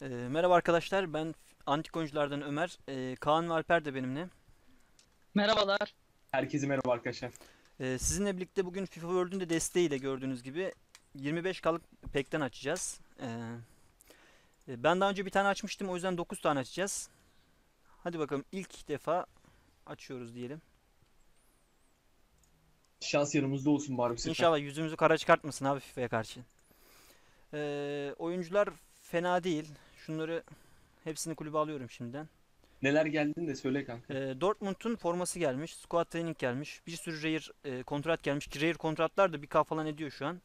Ee, merhaba arkadaşlar, ben Antik Oyunculardan Ömer. Ee, Kaan ve Alper de benimle. Merhabalar. Herkese merhaba arkadaşlar. Ee, sizinle birlikte bugün FIFA World'ün de desteğiyle gördüğünüz gibi 25 kalık pekten açacağız. E, ben daha önce bir tane açmıştım, o yüzden 9 tane açacağız. Hadi bakalım ilk defa açıyoruz diyelim. Şans yanımızda olsun bari bu sefer. İnşallah yüzümüzü kara çıkartmasın abi FIFA'ya karşı. Ee, oyuncular fena değil. Şunları hepsini kulübe alıyorum şimdiden. Neler geldiğini de söyle kanka. E, Dortmund'un forması gelmiş. Squad training gelmiş. Bir sürü rare e, kontrat gelmiş. Ki rare kontratlar da bir K falan ediyor şu an.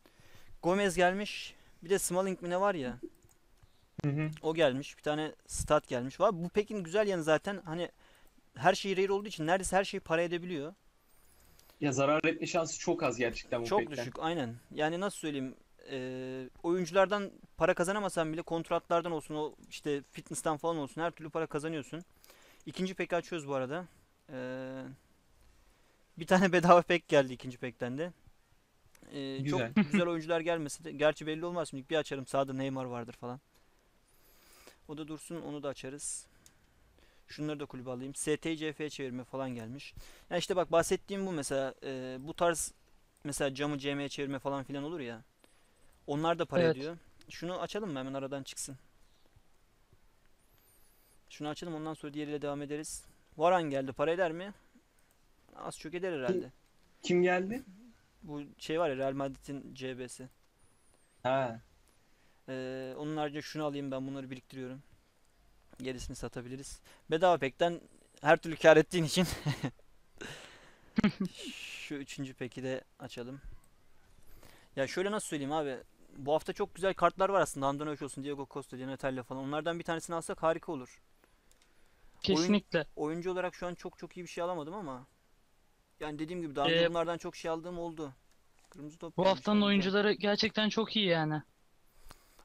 Gomez gelmiş. Bir de Smalling mi ne var ya. Hı hı. O gelmiş. Bir tane stat gelmiş. Var. Bu Pekin güzel yanı zaten hani her şey rare olduğu için neredeyse her şeyi para edebiliyor. Ya zarar etme şansı çok az gerçekten bu Çok pekten. düşük aynen. Yani nasıl söyleyeyim e, oyunculardan para kazanamasan bile kontratlardan olsun o işte fitness'tan falan olsun her türlü para kazanıyorsun. İkinci peki açıyoruz bu arada. E, bir tane bedava pek geldi ikinci pekten de. E, Güzel. Çok güzel oyuncular gelmesi de gerçi belli olmaz şimdi bir açarım sağda Neymar vardır falan. O da dursun onu da açarız. Şunları da kulübe alayım. STCF çevirme falan gelmiş. Ya işte bak bahsettiğim bu mesela e, bu tarz mesela camı CM'ye çevirme falan filan olur ya. Onlar da para Evet. ediyor. Şunu açalım mı hemen aradan çıksın. Şunu açalım ondan sonra diğeriyle devam ederiz. Varan geldi para eder mi? Az çok eder herhalde. Kim geldi? Bu şey var ya Real Madrid'in CB'si. Ha. Ee, onun haricinde şunu alayım ben bunları biriktiriyorum. Gerisini satabiliriz. Bedava pekten her türlü kar ettiğin için şu üçüncü peki de açalım. Ya şöyle nasıl söyleyeyim abi. Bu hafta çok güzel kartlar var aslında. Andanovic olsun, Diego Costa, Donatello falan. Onlardan bir tanesini alsak harika olur. Kesinlikle. Oyuncu olarak şu an çok çok iyi bir şey alamadım ama yani dediğim gibi daha Ee, önce bunlardan çok şey aldığım oldu. Kırmızı top Bu gelmiş, haftanın güzel. oyuncuları gerçekten çok iyi yani.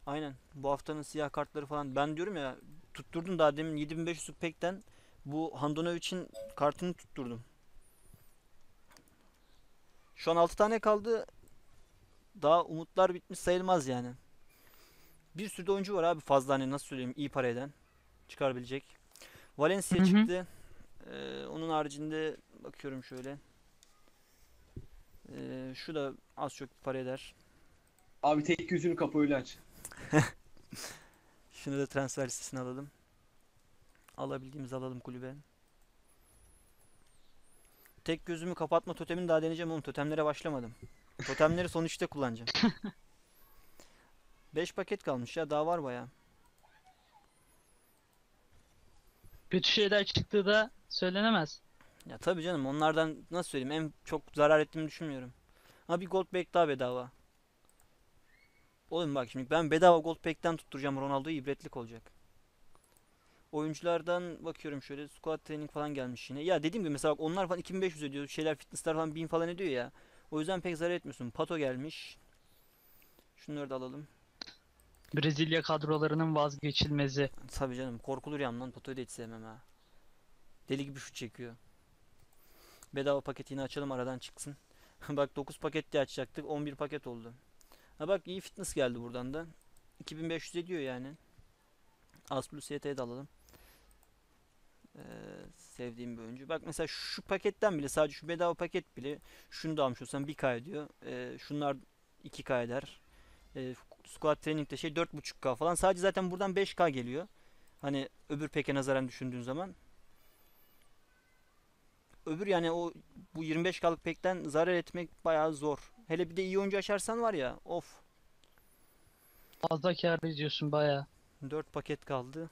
Aynen. Bu haftanın siyah kartları falan. Ben diyorum ya tutturdum daha demin 7500 pekten bu Handanovic'in kartını tutturdum. Şu an 6 tane kaldı. Daha umutlar bitmiş sayılmaz yani. Bir sürü de oyuncu var abi fazla hani nasıl söyleyeyim iyi para eden. Çıkarabilecek. Valencia Hı hı. çıktı. Ee, onun haricinde bakıyorum şöyle. Ee, şu da az çok para eder. Abi tek gözünü kapa öyle aç. Şunu da transfer listesine alalım. Alabildiğimiz alalım kulübe. Tek gözümü kapatma totemini daha deneyeceğim oğlum. Totemlere başlamadım. Totemleri son üçte kullanacağım. 5 paket kalmış ya daha var baya. Kötü şeyler çıktığı da söylenemez. Ya tabii canım onlardan nasıl söyleyeyim en çok zarar ettiğimi düşünmüyorum. Ha bir gold pack daha bedava. Oğlum bak şimdi ben bedava gold pack'ten tutturacağım Ronaldo'yu ibretlik olacak. Oyunculardan bakıyorum şöyle squad training falan gelmiş yine. Ya dediğim gibi mesela bak onlar falan 2500 ediyor. Şeyler fitnessler falan 1000 falan ediyor ya. O yüzden pek zarar etmiyorsun. Pato gelmiş. Şunları da alalım. Brezilya kadrolarının vazgeçilmezi. Tabii canım korkulur yandan Pato'yu da hiç sevmem ha. Deli gibi şut çekiyor. Bedava paketini açalım aradan çıksın. Bak 9 paket diye açacaktık 11 paket oldu. Ha bak iyi fitness geldi buradan da. 2500 ediyor yani. Asplus YT'yi de alalım. Ee, sevdiğim bir oyuncu. Bak mesela şu paketten bile sadece şu bedava paket bile şunu da almış olsam 1K ediyor. Ee, şunlar 2K eder. Ee, squad training'de şey 4.5K falan. Sadece zaten buradan 5K geliyor. Hani öbür peke nazaran düşündüğün zaman. Öbür yani o bu 25K'lık pekten zarar etmek bayağı zor. Hele bir de iyi oyuncu açarsan var ya of. Fazla kâr ediyorsun baya. 4 paket kaldı.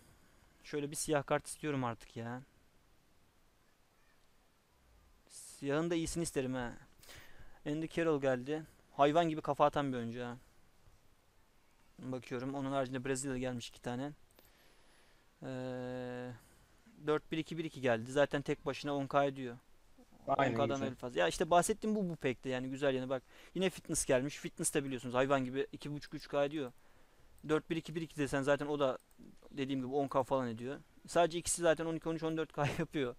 Şöyle bir siyah kart istiyorum artık ya. Siyahın da iyisini isterim ha. Andy Carroll geldi. Hayvan gibi kafa atan bir oyuncu ha. Bakıyorum. Onun haricinde Brezilya gelmiş iki tane. Ee, 4-1-2-1-2 geldi. Zaten tek başına 10k ediyor. Aynen 10K'dan güzel. öyle fazla. Ya işte bahsettiğim bu bu pekte yani güzel yanı bak. Yine fitness gelmiş. Fitness de biliyorsunuz hayvan gibi 2.5-3k ediyor. 4-1-2-1-2 desen zaten o da dediğim gibi 10k falan ediyor. Sadece ikisi zaten 12-13-14k yapıyor.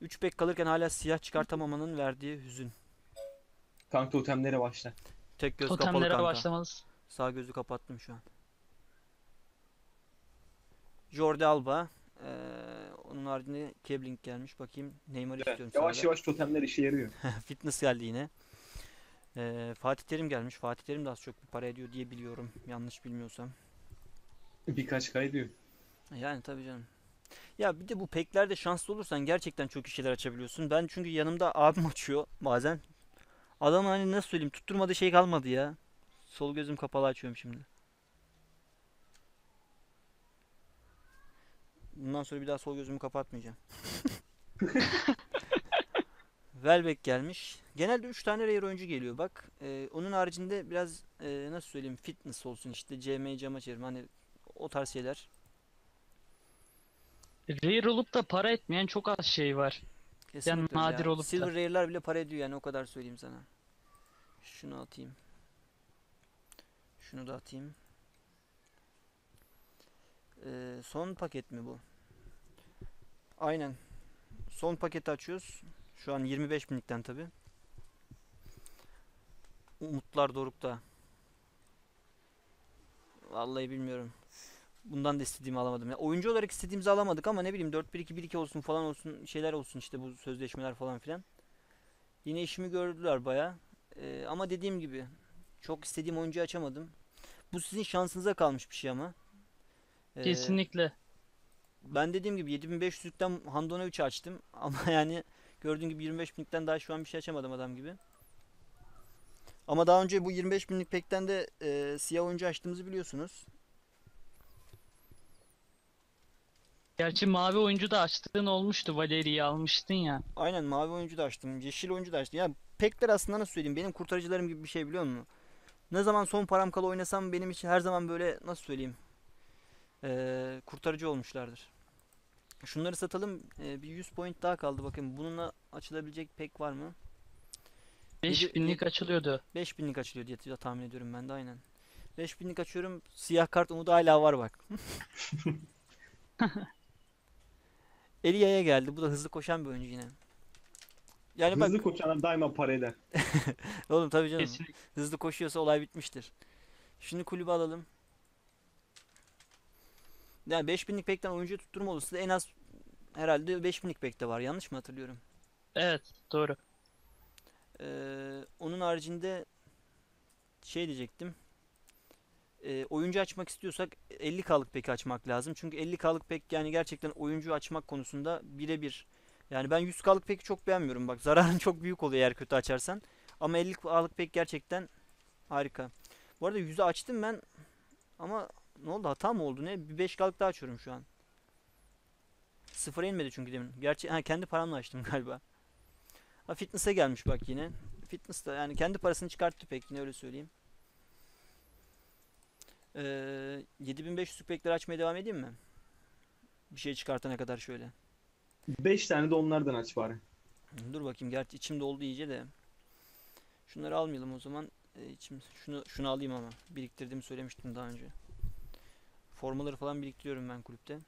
3 pek kalırken hala siyah çıkartamamanın verdiği hüzün. Kanka totemlere başla. Tek göz kapalı Totemlere kanka. başlamalısın. Sağ gözü kapattım şu an. Jordi Alba. Ee, onun haricinde Kebling gelmiş. Bakayım Neymar Evet, istiyorum yavaş sırada. yavaş totemler işe yarıyor. Fitness geldi yine. Ee, Fatih Terim gelmiş. Fatih Terim de az çok bir para ediyor diye biliyorum. Yanlış bilmiyorsam. Birkaç kay diyor. Yani tabii canım. Ya bir de bu peklerde şanslı olursan gerçekten çok iyi şeyler açabiliyorsun. Ben çünkü yanımda abim açıyor bazen. Adam hani nasıl söyleyeyim tutturmadığı şey kalmadı ya. Sol gözüm kapalı açıyorum şimdi. Bundan sonra bir daha sol gözümü kapatmayacağım. Welbeck gelmiş. Genelde 3 tane rare oyuncu geliyor bak. Ee, onun haricinde biraz e, nasıl söyleyeyim fitness olsun işte CM cama çevirme hani o tarz şeyler. Rare olup da para etmeyen çok az şey var. Kesinlikle nadir ya. olup da. Silver Rare'lar bile para ediyor yani o kadar söyleyeyim sana. Şunu atayım. Şunu da atayım. Ee, son paket mi bu? Aynen. Son paketi açıyoruz. Şu an 25 binlikten tabi. Umutlar dorukta. Vallahi bilmiyorum. Bundan da istediğimi alamadım. Ya oyuncu olarak istediğimizi alamadık ama ne bileyim 4-1-2-1-2 olsun falan olsun şeyler olsun işte bu sözleşmeler falan filan. Yine işimi gördüler baya. Ee, ama dediğim gibi çok istediğim oyuncuyu açamadım. Bu sizin şansınıza kalmış bir şey ama. Ee, Kesinlikle. ben dediğim gibi 7500'lükten Handanovic açtım ama yani gördüğün gibi 25 binlikten daha şu an bir şey açamadım adam gibi. Ama daha önce bu 25 binlik pekten de e, siyah oyuncu açtığımızı biliyorsunuz. Gerçi mavi oyuncu da açtığın olmuştu. Valeri'yi almıştın ya. Aynen mavi oyuncu da açtım. Yeşil oyuncu da açtım. Ya pekler aslında nasıl söyleyeyim benim kurtarıcılarım gibi bir şey biliyor musun? Ne zaman son param kala oynasam benim için her zaman böyle nasıl söyleyeyim ee, kurtarıcı olmuşlardır. Şunları satalım. Ee, bir 100 point daha kaldı bakın. Bununla açılabilecek pek var mı? 5000'lik açılıyordu. 5000'lik açılıyor diye tahmin ediyorum ben de aynen. 5000'lik açıyorum. Siyah kart umudu hala var bak. Elia'ya geldi. Bu da hızlı koşan bir oyuncu yine. Yani bak Hızlı koşanlar daima para eder. oğlum tabii canım. Kesinlikle. Hızlı koşuyorsa olay bitmiştir. Şunu kulübe alalım. Yani 5000'lik pekten oyuncu tutturma olursa en az herhalde 5000'lik pekte var. Yanlış mı hatırlıyorum? Evet doğru. Ee, onun haricinde şey diyecektim. Ee, oyuncu açmak istiyorsak 50K'lık pek açmak lazım. Çünkü 50K'lık pek yani gerçekten oyuncu açmak konusunda birebir. Yani ben 100K'lık peki çok beğenmiyorum. Bak zararın çok büyük oluyor eğer kötü açarsan. Ama 50K'lık pek gerçekten harika. Bu arada 100'ü açtım ben. Ama ne oldu hata mı oldu ne? Bir 5K'lık daha açıyorum şu an. Sıfıra inmedi çünkü demin. Gerçi ha, kendi paramla açtım galiba. Ha fitness'e gelmiş bak yine. Fitness da yani kendi parasını çıkarttı pek yine öyle söyleyeyim. Ee, 7500 pekleri açmaya devam edeyim mi? Bir şey çıkartana kadar şöyle. 5 tane de onlardan aç bari. Dur bakayım gerçi içim doldu iyice de. Şunları almayalım o zaman. Ee, içim şunu şunu alayım ama biriktirdiğimi söylemiştim daha önce. Formaları falan biriktiriyorum ben kulüpte.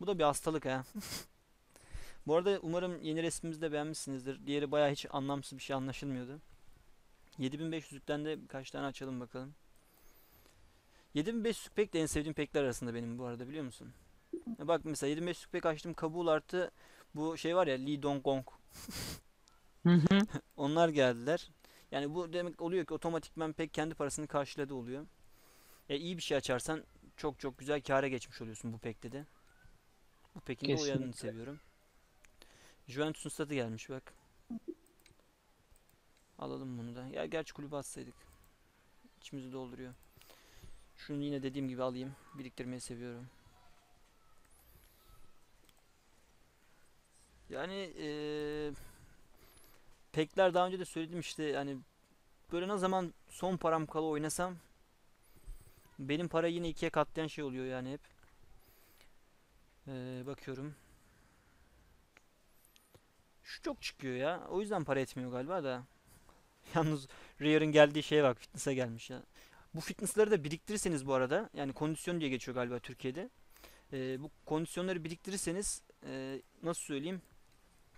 Bu da bir hastalık ha. Bu arada umarım yeni resmimizi de beğenmişsinizdir. Diğeri bayağı hiç anlamsız bir şey anlaşılmıyordu. 7500'lükten de birkaç tane açalım bakalım. 7500 pek de en sevdiğim pekler arasında benim bu arada biliyor musun? Ya bak mesela 7500 pek açtım kabul artı bu şey var ya Lee Dong Gong. Hı hı. Onlar geldiler. Yani bu demek oluyor ki otomatikman pek kendi parasını karşıladı oluyor. Ya iyi bir şey açarsan çok çok güzel kâra geçmiş oluyorsun bu pekte de. Bu pekin de o yanını Kesinlikle. seviyorum. Juventus'un statı gelmiş bak. Alalım bunu da. Ya gerçi kulübe atsaydık. İçimizi dolduruyor. Şunu yine dediğim gibi alayım. Biriktirmeyi seviyorum. Yani eee pekler daha önce de söyledim işte yani böyle ne zaman son param kala oynasam benim para yine ikiye katlayan şey oluyor yani hep. Eee, bakıyorum. Şu çok çıkıyor ya. O yüzden para etmiyor galiba da. Yalnız Rare'ın geldiği şeye bak. Fitness'a gelmiş ya. Bu fitness'ları da biriktirirseniz bu arada yani kondisyon diye geçiyor galiba Türkiye'de. Ee, bu kondisyonları biriktirirseniz e, nasıl söyleyeyim?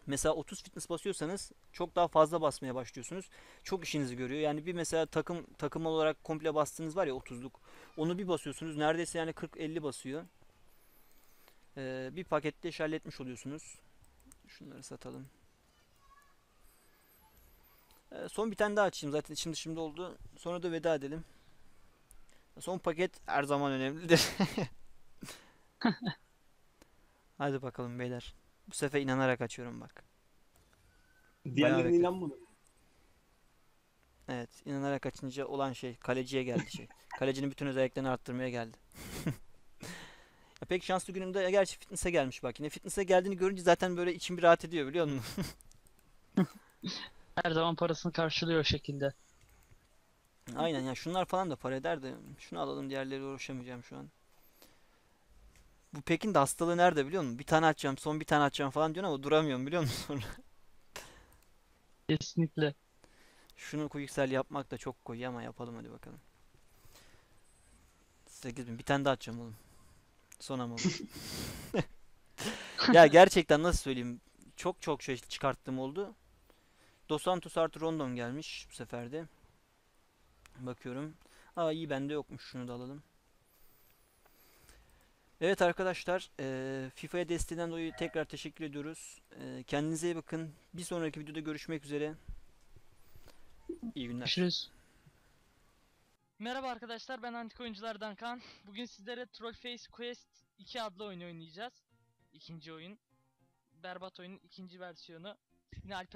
Mesela 30 fitness basıyorsanız çok daha fazla basmaya başlıyorsunuz. Çok işinizi görüyor. Yani bir mesela takım takım olarak komple bastığınız var ya 30'luk. Onu bir basıyorsunuz neredeyse yani 40-50 basıyor. Ee, bir pakette iş oluyorsunuz. Şunları satalım. Ee, son bir tane daha açayım. Zaten içim dışımda oldu. Sonra da veda edelim. Son paket her zaman önemlidir. Hadi bakalım beyler. Bu sefer inanarak açıyorum bak. Diğerlerine inanmadım. Evet, inanarak açınca olan şey kaleciye geldi şey. Kalecinin bütün özelliklerini arttırmaya geldi. Ya pek şanslı günümde ya gerçi fitness'e gelmiş bak. Yine fitness'e geldiğini görünce zaten böyle içim bir rahat ediyor biliyor musun? Her zaman parasını karşılıyor o şekilde. Aynen ya şunlar falan da para eder de şunu alalım diğerleriyle uğraşamayacağım şu an. Bu Pekin de hastalığı nerede biliyor musun? Bir tane açacağım, son bir tane açacağım falan diyorsun ama duramıyorum biliyor musun sonra? Kesinlikle. Şunu quicksell yapmak da çok koyu ama yapalım hadi bakalım. 8000 bir tane daha açacağım oğlum. Son ama bu. Ya gerçekten nasıl söyleyeyim? Çok çok şey çıkarttım oldu. Dos Santos artı Rondon gelmiş bu sefer de. Bakıyorum. Aa iyi bende yokmuş. Şunu da alalım. Evet arkadaşlar, eee FIFA'ya desteğinden dolayı tekrar teşekkür ediyoruz. Eee, kendinize iyi bakın. Bir sonraki videoda görüşmek üzere. İyi günler. Görüşürüz. Merhaba arkadaşlar ben Antik Oyunculardan Kaan. Bugün sizlere Trollface Quest 2 adlı oyunu oynayacağız. İkinci oyun. Berbat oyunun ikinci versiyonu. Yine Alper